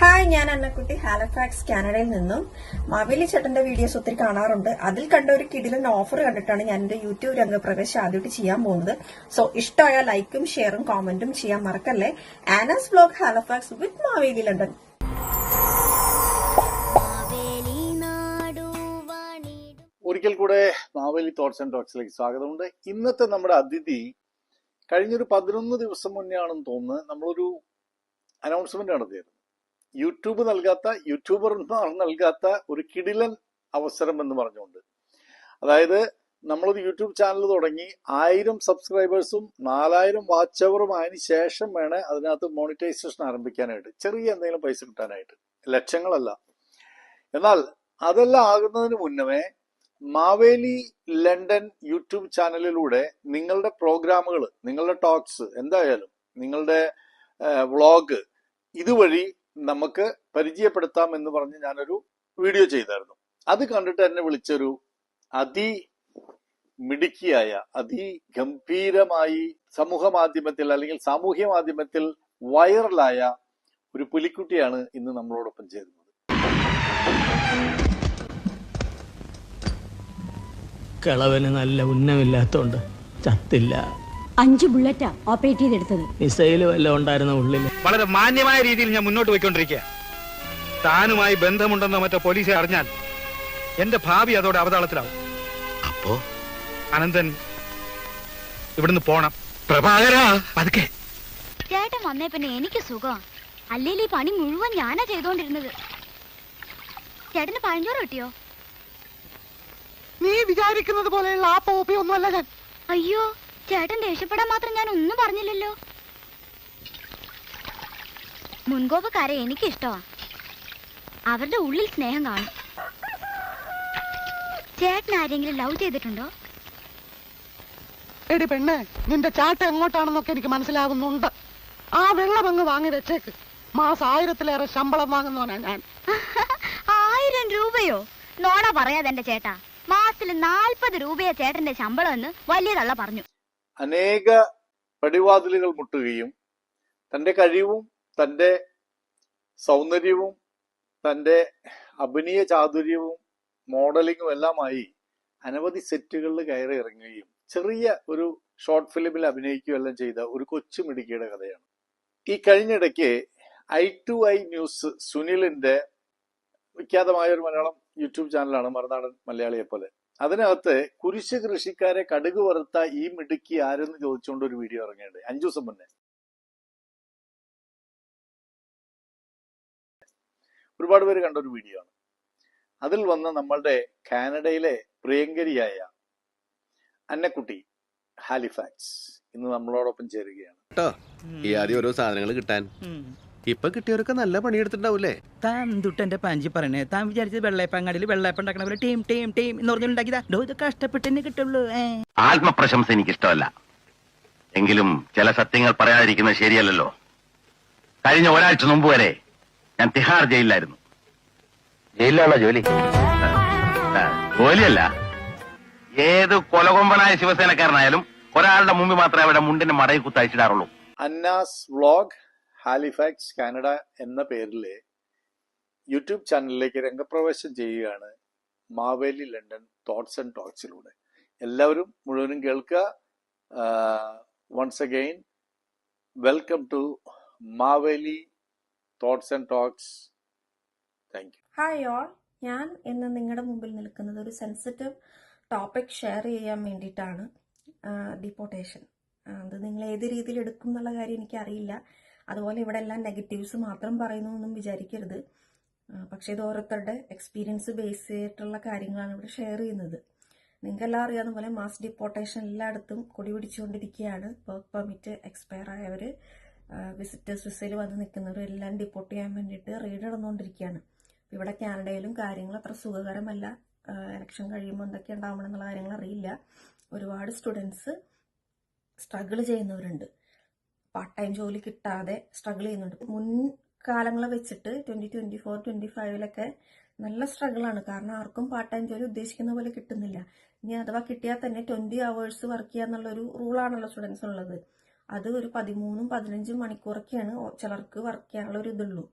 Hi ഞാൻ അന്നക്കുട്ടി. ഹാലഫാക്സ് കാനഡയിൽ നിന്നും മാവേലി ചേട്ടന്റെ വീഡിയോസ് ഒത്തിരി കാണാറുണ്ട്. അതിൽ കണ്ട ഒരു കിടിലൻ ഓഫർ കണ്ടിട്ടാണ് ഞാൻ എന്റെ യൂട്യൂബ് രംഗപ്രവേശം ആദ്യമായിട്ട് ചെയ്യാൻ പോകുന്നത്. സോ ഇഷ്ടമായ ലൈക്കും ഷെയറും കോമന്റും ചെയ്യാൻ മറക്കല്ലേ? Anna's blog Halifax with Maveli London. Maveli നാടു വാണിടും. ഒരിക്കൽ കൂടെ മാവേലി തോട്ട്സ് ആൻഡ് ടോക്സിലേക്ക് സ്വാഗതമുണ്ട്. ഇന്നത്തെ നമ്മുടെ അതിഥി കഴിഞ്ഞൊരു പതിനൊന്ന് ദിവസം മുന്നേ ആണെന്ന് തോന്നുന്നത് നമ്മളൊരു അനൗൺസ്മെന്റ് നടത്തിയിരുന്നു യൂട്യൂബ് നൽകാത്ത യൂട്യൂബർമാർ നൽകാത്ത ഒരു കിടിലൻ അവസരം എന്ന് പറഞ്ഞുകൊണ്ട്. അതായത് നമ്മളൊരു യൂട്യൂബ് ചാനൽ തുടങ്ങി ആയിരം സബ്സ്ക്രൈബേഴ്സും നാലായിരം വാച്ച് അവറും അതിന് ശേഷം വേണേ അതിനകത്ത് മോണിറ്റൈസേഷൻ ആരംഭിക്കാനായിട്ട് ചെറിയ എന്തെങ്കിലും പൈസ കിട്ടാനായിട്ട്. ലക്ഷങ്ങളല്ല. എന്നാൽ അതെല്ലാം ആകുന്നതിന് മുന്നമേ മാവേലി ലണ്ടൻ യൂട്യൂബ് ചാനലിലൂടെ നിങ്ങളുടെ പ്രോഗ്രാമുകൾ നിങ്ങളുടെ ടോക്സ് എന്തായാലും നിങ്ങളുടെ വ്ളോഗ് ഇതുവഴി നമുക്ക് പരിചയപ്പെടുത്താം എന്ന് പറഞ്ഞ് ഞാനൊരു വീഡിയോ ചെയ്തായിരുന്നു. അത് കണ്ടിട്ട് എന്നെ വിളിച്ചൊരു അതി മിടുക്കിയായ അതിഗംഭീരമായി സമൂഹ മാധ്യമത്തിൽ അല്ലെങ്കിൽ സാമൂഹ്യ മാധ്യമത്തിൽ വൈറലായ ഒരു പുലിക്കുട്ടിയാണ് ഇന്ന് നമ്മളോടൊപ്പം ചേരുന്നത്. കളവന് നല്ല ഉന്നമില്ലാത്തോണ്ട് ചത്തില്ല. അഞ്ച് ബുള്ളറ്റാ ഓപ്പറേറ്റ് ചെയ്തെടുത്തത്. മിസൈൽ വല്ലതും ഉണ്ടായിരുന്ന ഉള്ളിൽ വളരെ മാന്യമായ രീതിയിൽ ഞാൻ മുന്നോട്ട് പോയിക്കൊണ്ടിരിക്കുക. താനുമായി ബന്ധമുണ്ടെന്നോ മറ്റോ പോലീസെ അറിഞ്ഞാൽ എന്റെ ഭാവി അതോടെ അവതാളത്തിലാവും. അപ്പോ? അനന്തൻ ഇവിടുന്ന് പോണം. പ്രഭാകര പതുക്കെ. ചേട്ടൻ വന്നേ പിന്നെ എനിക്ക് സുഖം. അല്ലെങ്കിൽ ഈ പണി മുഴുവൻ ഞാനാ ചെയ്തോണ്ടിരുന്നത്. ചേട്ടന് പഴഞ്ചോറ് കിട്ടിയോ? നീ വിചാരിക്കുന്നത് പോലെയുള്ള ആ പോപ്പി ഒന്നുമല്ല ഞാൻ. അയ്യോ ചേട്ടൻ ദേഷ്യപ്പെടാൻ മാത്രം ഞാൻ ഒന്നും പറഞ്ഞില്ലല്ലോ. മുൻകോപക്കാരെ എനിക്കിഷ്ടമാ അവരുടെ ഉള്ളിൽ സ്നേഹം കാണും. ചേട്ടൻ ആരെങ്കിലും ലവ് ചെയ്തിട്ടുണ്ടോ? എടി പെണ്ണേ നിന്റെ ചാട്ട എങ്ങോട്ടാണെന്നൊക്കെ എനിക്ക് മനസ്സിലാകുന്നുണ്ട് ആ വെള്ളം അങ്ങ് വാങ്ങി വെച്ചേക്ക്. മാസം ആയിരത്തിലേറെ ശമ്പളം വാങ്ങുന്നവനാ ഞാൻ. ആയിരം രൂപയോ? നോണ പറയാതെ എന്റെ ചേട്ടാ. മാസത്തിൽ നാൽപ്പത് രൂപയാ ചേട്ടന്റെ ശമ്പളം എന്ന് വലിയ തള്ള പറഞ്ഞു. അനേക പടിവാതിലുകൾ മുട്ടുകയും തന്റെ കഴിവും തന്റെ സൗന്ദര്യവും തന്റെ അഭിനയ ചാതുര്യവും മോഡലിങ്ങും എല്ലാമായി അനവധി സെറ്റുകളിൽ കയറി ഇറങ്ങുകയും ചെറിയ ഒരു ഷോർട്ട് ഫിലിമിൽ അഭിനയിക്കുകയും എല്ലാം ചെയ്ത ഒരു കൊച്ചു മിടുക്കിയുടെ കഥയാണ്. ഈ കഴിഞ്ഞിടയ്ക്ക് ഐ ടു ഐ ന്യൂസ് സുനിലിന്റെ വിഖ്യാതമായ ഒരു മലയാളം യൂട്യൂബ് ചാനലാണ് മറുനാടൻ മലയാളിയെ പോലെ അതിനകത്ത് കുരിശ് കൃഷിക്കാരെ കടുക് വറുത്ത ഈ മിടുക്കി ആരെന്ന് ചോദിച്ചുകൊണ്ട് ഒരു വീഡിയോ ഇറങ്ങിയുണ്ട് അഞ്ചു ദിവസം മുന്നേ. ഒരുപാട് പേര് കണ്ട ഒരു വീഡിയോ ആണ്. അതിൽ വന്ന നമ്മളുടെ കാനഡയിലെ പ്രിയങ്കരിയായ അന്നക്കുട്ടി ഹാലിഫാക്സ് ഇന്ന് നമ്മളോടൊപ്പം ചേരുകയാണ്. കേട്ടോ ഈ ആദ്യം ഓരോ സാധനങ്ങൾ കിട്ടാൻ. ഇപ്പൊ കിട്ടിയവരൊക്കെ നല്ല പണിയെടുത്തിട്ടുണ്ടാവൂലേ താൻ തൊട്ടെന്റെ പാഞ്ചി പറയണേ? താൻ വിചാരിച്ചത് വെള്ളയപ്പങ്ങാടിയിൽ വെള്ളയപ്പം ഉണ്ടാക്കണ പോലെ ടീം ടീം ടീം എന്ന് പറഞ്ഞുണ്ടാക്കിയതാ ഇത് കഷ്ടപ്പെട്ടെന്നെ കിട്ടുള്ളൂ. ആത്മപ്രശംസ എനിക്കിഷ്ടമല്ല. എങ്കിലും ചില സത്യങ്ങൾ പറയാതിരിക്കുന്നത് ശരിയല്ലല്ലോ. കഴിഞ്ഞ ഒരാഴ്ച മുമ്പ് വരെ ഞാൻ തിഹാർ ജയിലിലായിരുന്നു. ജയിലിലാണോ ജോലി? ജോലിയല്ല. ഏത് കൊലകൊമ്പനായ ശിവസേനക്കാരനായാലും ഒരാളുടെ മുമ്പിൽ മാത്രമേ അവിടെ മുണ്ടിന്റെ മടയിൽ കുത്തയച്ചിടാറുള്ളൂ അന്നാസ് വ്ളോഗ് ഹാലിഫാക്സ് കാനഡ എന്ന പേരിൽ യൂട്യൂബ് ചാനലിലേക്ക് രംഗപ്രവേശം ചെയ്യുകയാണ് മാവേലി ലണ്ടൻ തോട്ട്സ് ആൻഡ് ടോക്സിലൂടെ. എല്ലാവരും മുഴുവനും കേൾക്കുക. Once again welcome to Maveli thoughts and talks. Thank you hi all ഞാൻ ഇന്ന് നിങ്ങളുടെ മുമ്പിൽ നിൽക്കുന്നത് ഒരു സെൻസിറ്റീവ് ടോപ്പിക് ഷെയർ ചെയ്യാൻ വേണ്ടിയിട്ടാണ്. ഡിപ്പോട്ടേഷൻ അത് നിങ്ങൾ ഏത് രീതിയിൽ എടുക്കും എന്നുള്ള കാര്യം എനിക്കറിയില്ല. അതുപോലെ ഇവിടെ എല്ലാം നെഗറ്റീവ്സ് മാത്രം പറയുന്നു എന്നും വിചാരിക്കരുത്. പക്ഷെ ഇത് ഓരോരുത്തരുടെ എക്സ്പീരിയൻസ് ബേസ് ചെയ്തിട്ടുള്ള കാര്യങ്ങളാണ് ഇവിടെ ഷെയർ ചെയ്യുന്നത്. നിങ്ങൾക്കെല്ലാം അറിയാവുന്ന പോലെ മാസ് ഡിപ്പോർട്ടേഷൻ എല്ലായിടത്തും കൊടി പിടിച്ചുകൊണ്ടിരിക്കുകയാണ്. വർക്ക് പെർമിറ്റ് എക്സ്പയർ ആയവർ വിസിറ്റേഴ്സ് വിസയിൽ വന്ന് നിൽക്കുന്നവർ എല്ലാം ഡിപ്പോർട്ട് ചെയ്യാൻ വേണ്ടിയിട്ട് റെയ്ഡ് നടന്നുകൊണ്ടിരിക്കുകയാണ്. ഇവിടെ കാനഡയിലും കാര്യങ്ങൾ അത്ര സുഖകരമല്ല. ഇലക്ഷൻ കഴിയുമ്പോൾ എന്തൊക്കെ ഉണ്ടാവണം എന്നുള്ള കാര്യങ്ങൾ അറിയില്ല. ഒരുപാട് സ്റ്റുഡൻസ് സ്ട്രഗിൾ ചെയ്യുന്നവരുണ്ട്. പാർട്ട് ടൈം ജോലി കിട്ടാതെ സ്ട്രഗിൾ ചെയ്യുന്നുണ്ട്. മുൻ കാലങ്ങളെ വെച്ചിട്ട് ട്വന്റി ട്വന്റി ഫോർ ട്വന്റി ഫൈവിലൊക്കെ നല്ല സ്ട്രഗിളാണ് കാരണം ആർക്കും പാർട്ട് ടൈം ജോലി ഉദ്ദേശിക്കുന്ന പോലെ കിട്ടുന്നില്ല. ഇനി അഥവാ കിട്ടിയാൽ തന്നെ ട്വന്റി അവേഴ്സ് വർക്ക് ചെയ്യുക എന്നുള്ളൊരു റൂളാണല്ലോ സ്റ്റുഡൻസ് ഉള്ളത്. അത് ഒരു പതിമൂന്നും പതിനഞ്ചും മണിക്കൂറൊക്കെയാണ് ചിലർക്ക് വർക്ക് ചെയ്യാനുള്ള ഒരു ഇതുള്ളൂ.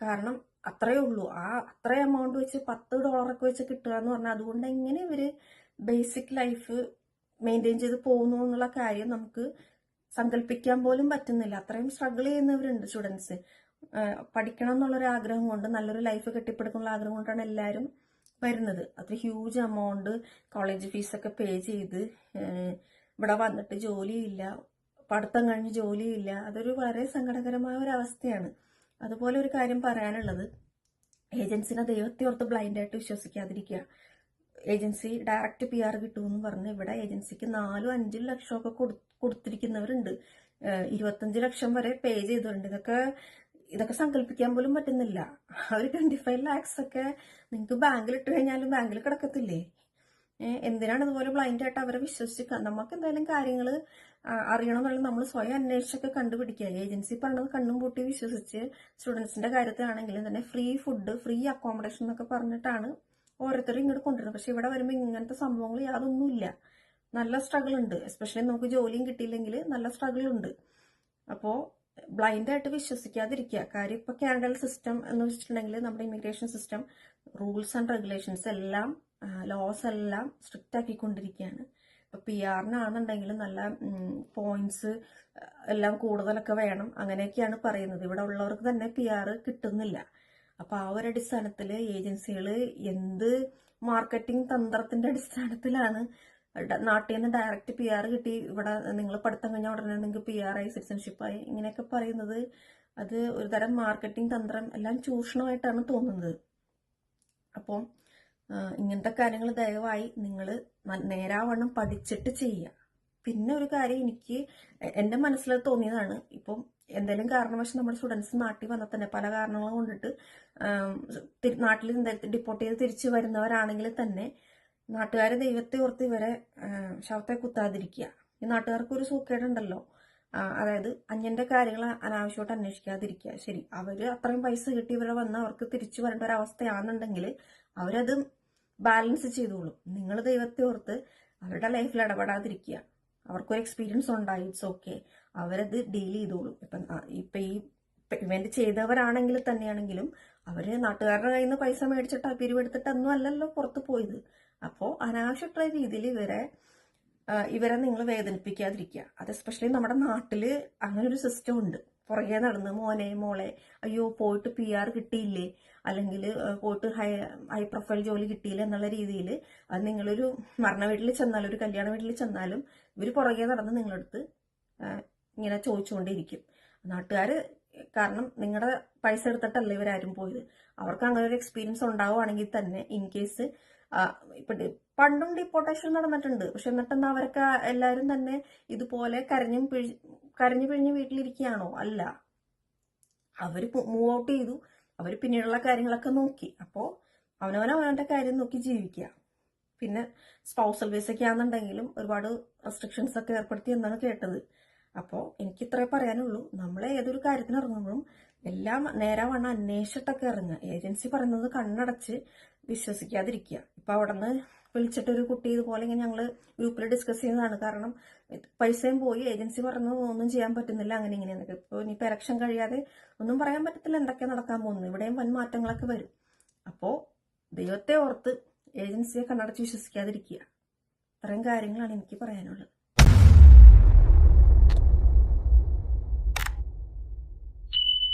കാരണം അത്രയേ ഉള്ളൂ. ആ അത്ര എമൗണ്ട് വെച്ച് പത്ത് ഡോളറൊക്കെ വെച്ച് കിട്ടുക എന്ന് പറഞ്ഞാൽ അതുകൊണ്ട് എങ്ങനെ ഇവർ ബേസിക് ലൈഫ് മെയിന്റെയിൻ ചെയ്ത് പോകുന്നു എന്നുള്ള കാര്യം നമുക്ക് സങ്കല്പിക്കാൻ പോലും പറ്റുന്നില്ല. അത്രയും സ്ട്രഗിൾ ചെയ്യുന്നവരുണ്ട് സ്റ്റുഡൻസ് പഠിക്കണം എന്നുള്ളൊരു ആഗ്രഹം കൊണ്ട് നല്ലൊരു ലൈഫ് കെട്ടിപ്പടുക്കാനുള്ള ആഗ്രഹം കൊണ്ടാണ് എല്ലാവരും വരുന്നത്. അത്ര ഹ്യൂജ് എമൗണ്ട് കോളേജ് ഫീസൊക്കെ പേ ചെയ്ത് ഇവിടെ വന്നിട്ട് ജോലിയില്ല പഠിത്തം കഴിഞ്ഞ് ജോലിയില്ല. അതൊരു വളരെ സങ്കടകരമായ ഒരു അവസ്ഥയാണ്. അതുപോലെ ഒരു കാര്യം പറയാനുള്ളത്. ഏജൻസിനെ ദൈവത്തെ ഓർത്ത് ബ്ലൈൻഡായിട്ട് വിശ്വസിക്കാതിരിക്കുക. ഏജൻസി ഡയറക്റ്റ് പി ആർ കിട്ടുമെന്ന് പറഞ്ഞ് ഇവിടെ ഏജൻസിക്ക് നാലും അഞ്ചും ലക്ഷമൊക്കെ കൊടു കൊടുത്തിരിക്കുന്നവരുണ്ട്. ഇരുപത്തഞ്ച് ലക്ഷം വരെ പേ ചെയ്തിട്ടുണ്ട് ഇതൊക്കെ ഇതൊക്കെ സങ്കല്പിക്കാൻ പോലും പറ്റുന്നില്ല. ആ ഒരു ട്വന്റി ഫൈവ് ലാക്സ് ഒക്കെ നിങ്ങൾക്ക് ബാങ്കിൽ ഇട്ട് കഴിഞ്ഞാലും ബാങ്കിൽ കിടക്കത്തില്ലേ? എന്തിനാണ് ഇതുപോലെ ബ്ലൈൻഡ് ആയിട്ട് അവരെ വിശ്വസിച്ച് നമുക്ക് എന്തായാലും കാര്യങ്ങൾ അറിയണമെന്നുള്ള നമ്മൾ സ്വയം അന്വേഷിച്ചൊക്കെ കണ്ടുപിടിക്കുക. ഏജൻസി പറഞ്ഞത് കണ്ണും പൂട്ടി വിശ്വസിച്ച് സ്റ്റുഡൻസിന്റെ കാര്യത്തിലാണെങ്കിലും തന്നെ ഫ്രീ ഫുഡ് ഫ്രീ അക്കോമഡേഷൻ എന്നൊക്കെ പറഞ്ഞിട്ടാണ് ഓരോരുത്തരും ഇങ്ങോട്ട് കൊണ്ടുവരും പക്ഷെ ഇവിടെ വരുമ്പോൾ ഇങ്ങനത്തെ സംഭവങ്ങൾ യാതൊന്നുമില്ല. നല്ല സ്ട്രഗിൾ ഉണ്ട്. എസ്പെഷ്യലി നമുക്ക് ജോലിയും കിട്ടിയില്ലെങ്കിൽ നല്ല സ്ട്രഗിൾ ഉണ്ട്. അപ്പോൾ ബ്ലൈൻഡായിട്ട് വിശ്വസിക്കാതിരിക്കുക. കാര്യം ഇപ്പോൾ കാനഡൽ സിസ്റ്റം എന്ന് വെച്ചിട്ടുണ്ടെങ്കിൽ നമ്മുടെ immigration system rules and regulations എല്ലാം ലോസ് എല്ലാം സ്ട്രിക്റ്റ് ആക്കിക്കൊണ്ടിരിക്കുകയാണ്. ഇപ്പൊ പി ആറിനാണെന്നുണ്ടെങ്കിൽ നല്ല പോയിന്റ്സ് എല്ലാം കൂടുതലൊക്കെ വേണം അങ്ങനെയൊക്കെയാണ് പറയുന്നത്. ഇവിടെ ഉള്ളവർക്ക് തന്നെ പി ആറ് കിട്ടുന്നില്ല. അപ്പൊ ആ ഒരു അടിസ്ഥാനത്തിൽ ഏജൻസികൾ എന്ത് മാർക്കറ്റിംഗ് തന്ത്രത്തിന്റെ അടിസ്ഥാനത്തിലാണ് നാട്ടിൽ നിന്ന് ഡയറക്റ്റ് പി ആർ കിട്ടി ഇവിടെ നിങ്ങൾ പഠിത്തം കഴിഞ്ഞ ഉടനെ നിങ്ങൾക്ക് പി ആർ ആയി സിറ്റിസൺഷിപ്പായി ഇങ്ങനെയൊക്കെ പറയുന്നത് അത് ഒരു തരം മാർക്കറ്റിംഗ് തന്ത്രം എല്ലാം ചൂഷണമായിട്ടാണ് തോന്നുന്നത്. അപ്പം ഇങ്ങനത്തെ കാര്യങ്ങൾ ദയവായി നിങ്ങൾ നേരാവണ്ണം പഠിച്ചിട്ട് ചെയ്യുക പിന്നെ ഒരു കാര്യം എനിക്ക് എന്റെ മനസ്സിൽ തോന്നിയതാണ്. ഇപ്പം എന്തെങ്കിലും കാരണവശം നമ്മുടെ സ്റ്റുഡൻസ് നാട്ടിൽ വന്നാൽ തന്നെ പല കാരണങ്ങൾ കൊണ്ടിട്ട് നാട്ടിൽ ഡിപ്പോർട്ട് ചെയ്ത് തിരിച്ചു വരുന്നവരാണെങ്കിൽ തന്നെ നാട്ടുകാരെ ദൈവത്തെ ഓർത്ത് ഇവരെ ശവത്തെ കുത്താതിരിക്കുക. ഈ നാട്ടുകാർക്ക് ഒരു സൂക്കേടുണ്ടല്ലോ അതായത് അന്യന്റെ കാര്യങ്ങൾ അനാവശ്യമായിട്ട് അന്വേഷിക്കാതിരിക്കുക. ശരി അവർ അത്രയും പൈസ കിട്ടി ഇവരെ വന്ന് അവർക്ക് തിരിച്ചു വരേണ്ട ഒരു അവസ്ഥയാണെന്നുണ്ടെങ്കിൽ അവരത് ബാലൻസ് ചെയ്തോളും. നിങ്ങൾ ദൈവത്തെ ഓർത്ത് അവരുടെ ലൈഫിൽ ഇടപെടാതിരിക്കുക. അവർക്കൊരു എക്സ്പീരിയൻസ് ഉണ്ടായി ഇറ്റ്സ് ഓക്കെ അവരത് ഡീൽ ചെയ്തോളും. ഇപ്പം ഇപ്പം ഈ ഇവന്റ് ചെയ്തവരാണെങ്കിൽ തന്നെയാണെങ്കിലും അവർ നാട്ടുകാരുടെ കയ്യിൽ നിന്ന് പൈസ മേടിച്ചിട്ട് പിരിവെടുത്തിട്ടൊന്നും അല്ലല്ലോ പുറത്ത് പോയത്. അപ്പോൾ അനാവശ്യമായിട്ടുള്ള രീതിയിൽ ഇവരെ ഇവരെ നിങ്ങൾ വേദനിപ്പിക്കാതിരിക്കുക. അത് എസ്പെഷ്യലി നമ്മുടെ നാട്ടിൽ അങ്ങനെ ഒരു സിസ്റ്റം ഉണ്ട്. പുറകെ നടന്ന് മോനെ മോളെ അയ്യോ പോയിട്ട് പി ആർ കിട്ടിയില്ലേ? അല്ലെങ്കിൽ പോയിട്ട് ഹൈ ഹൈ പ്രൊഫൈൽ ജോലി കിട്ടിയില്ല എന്നുള്ള രീതിയിൽ നിങ്ങളൊരു മരണ വീട്ടിൽ ചെന്നാലും ഒരു കല്യാണ വീട്ടിൽ ചെന്നാലും ഇവർ പുറകെ നടന്ന് നിങ്ങളടുത്ത് ഇങ്ങനെ ചോദിച്ചുകൊണ്ടിരിക്കും നാട്ടുകാർ കാരണം നിങ്ങളുടെ പൈസ എടുത്തിട്ടല്ല ഇവരാരും പോയത്? അവർക്ക് അങ്ങനെ ഒരു എക്സ്പീരിയൻസ് ഉണ്ടാവുകയാണെങ്കിൽ തന്നെ ഇൻ കേസ് ഇപ്പൊ പണ്ടും ഡിപ്പോർട്ടേഷൻ നടന്നിട്ടുണ്ട്. പക്ഷെ എന്നിട്ടെന്താ അവരൊക്കെ എല്ലാവരും തന്നെ ഇതുപോലെ കരഞ്ഞും പിഴി കരഞ്ഞു പിഴിഞ്ഞ് വീട്ടിലിരിക്കുകയാണോ? അല്ല. അവർ മൂവ് ഔട്ട് ചെയ്തു. അവർ പിന്നീടുള്ള കാര്യങ്ങളൊക്കെ നോക്കി. അപ്പോൾ അവനവൻ അവനവന്റെ കാര്യം നോക്കി ജീവിക്കുക. പിന്നെ സ്പൗസൽ വിസയ്ക്ക് ആണെന്നുണ്ടെങ്കിലും ഒരുപാട് റെസ്ട്രിക്ഷൻസ് ഒക്കെ ഏർപ്പെടുത്തി എന്നാണ് കേട്ടത്. അപ്പോൾ എനിക്ക് ഇത്രേ പറയാനുള്ളൂ. നമ്മൾ ഏതൊരു കാര്യത്തിന് ഇറങ്ങുമ്പോഴും എല്ലാം നേരാവണ്ണം അന്വേഷിച്ചിട്ടൊക്കെ ഇറങ്ങുക. ഏജൻസി പറയുന്നത് കണ്ണടച്ച് വിശ്വസിക്കാതിരിക്കുക. ഇപ്പൊ അവിടെ നിന്ന് വിളിച്ചിട്ട് ഒരു കുട്ടി ഇതുപോലെ ഇങ്ങനെ ഞങ്ങൾ ഗ്രൂപ്പിൽ ഡിസ്കസ് ചെയ്യുന്നതാണ്. കാരണം പൈസയും പോയി ഏജൻസി പറഞ്ഞു ഒന്നും ചെയ്യാൻ പറ്റുന്നില്ല അങ്ങനെ ഇങ്ങനെയെന്നൊക്കെ ഇപ്പോൾ ഇനിയിപ്പോൾ ഇലക്ഷൻ കഴിയാതെ ഒന്നും പറയാൻ പറ്റത്തില്ല എന്തൊക്കെയാണ് നടക്കാൻ പോകുന്നത്. ഇവിടെയും വൻ മാറ്റങ്ങളൊക്കെ വരും. അപ്പോൾ ദൈവത്തെ ഓർത്ത് ഏജൻസിയെ കണ്ണടച്ച് വിശ്വസിക്കാതിരിക്കുക. ഇത്രയും കാര്യങ്ങളാണ് എനിക്ക് പറയാനുള്ളത്.